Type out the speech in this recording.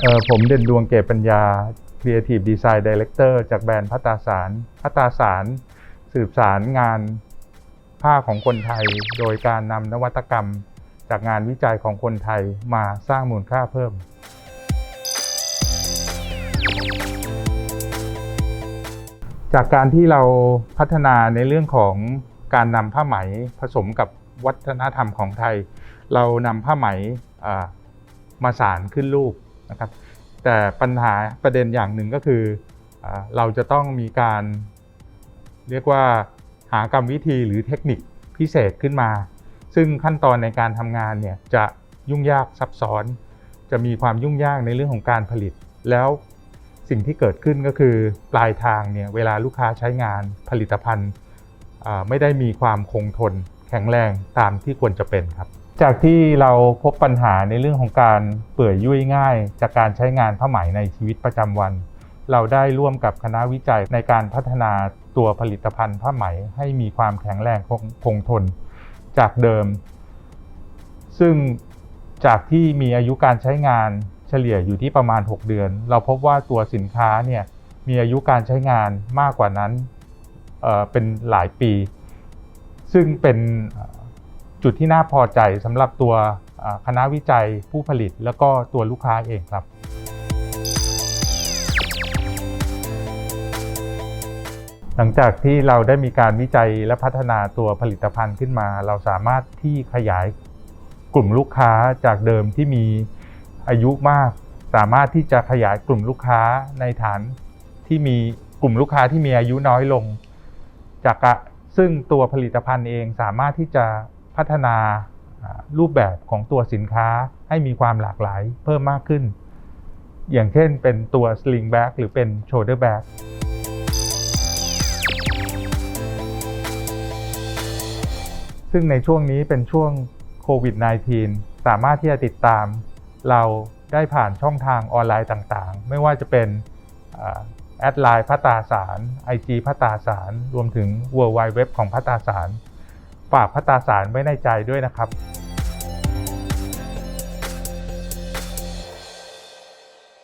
เออผมเด่นดวงเกตปัญญา Creative Design Director จากแบรนด์พัตตาสารพัตตาสารสืบสารงานผ้าของคนไทย โดยการนำนวัตกรรมจากงานวิจัยของคนไทยมาสร้างมูลค่าเพิ่ม จากการที่เราพัฒนาในเรื่องของการนำผ้าไหมผสมกับวัฒนธรรมของไทย เรานำผ้าไหมมาสารขึ้นรูป นะครับ แต่ปัญหาประเด็นอย่างหนึ่งก็คืออเราจะต้องมีการ เรียกว่าหากรรมวิธีหรือเทคนิคพิเศษขึ้นมา ซึ่งขั้นตอนในการทำงานเนี่ยจะยุ่งยากซับซ้อน จะมีความยุ่งยากในเรื่องของการผลิต แล้วสิ่งที่เกิดขึ้นก็คือปลายทางเนี่ยเวลาลูกค้าใช้งานผลิตภัณฑ์ไม่ได้มีความคงทนแข็งแรงตามที่ควรจะเป็นครับ จากที่เราพบปัญหาในเรื่องของการเปื่อยยุ่ยง่าย จากการใช้งานผ้าไหมในชีวิตประจำวัน เราได้ร่วมกับคณะวิจัยในการพัฒนาตัวผลิตภัณฑ์ผ้าไหมให้มีความแข็งแรงคงคงทนจากเดิม ซึ่งจากที่มีอายุการใช้งานเฉลี่ยอยู่ที่ประมาณ 6 เดือน เราพบว่าตัวสินค้าเนี่ยมีอายุการใช้งานมากกว่านั้นเเป็นหลายปี ซึ่งเป็น จุดที่น่าพอใจสำหรับตัวคณะวิจัยผู้ผลิต แล้วก็ตัวลูกค้าเองครับ หลังจากที่เราได้มีการวิจัยและพัฒนาตัวผลิตภัณฑ์ขึ้นมา เราสามารถที่ขยายกลุ่มลูกค้าจากเดิมที่มีอายุมาก สามารถที่จะขยายกลุ่มลูกค้าในฐานที่มีกลุ่มลูกค้าที่มีอายุน้อยลง จากซึ่งตัวผลิตภัณฑ์เองสามารถที่จะ พัฒนารูปแบบของตัวสินค้าให้มีความหลากหลายเพิ่มมากขึ้น อย่างเช่นเป็นตัว sling bag หรือเป็น shoulder bag ซึ่งในช่วงนี้เป็นช่วงโควิด -19 สามารถที่จะติดตามเราได้ผ่านช่องทางออนไลน์ต่างๆ ไม่ว่าจะเป็นแอดไลน์พัตตาสาร IG พัตตาสาร รวมถึง w w w ของพัตตาสาร ฝากพระตาสารไว้ในใจด้วยนะครับ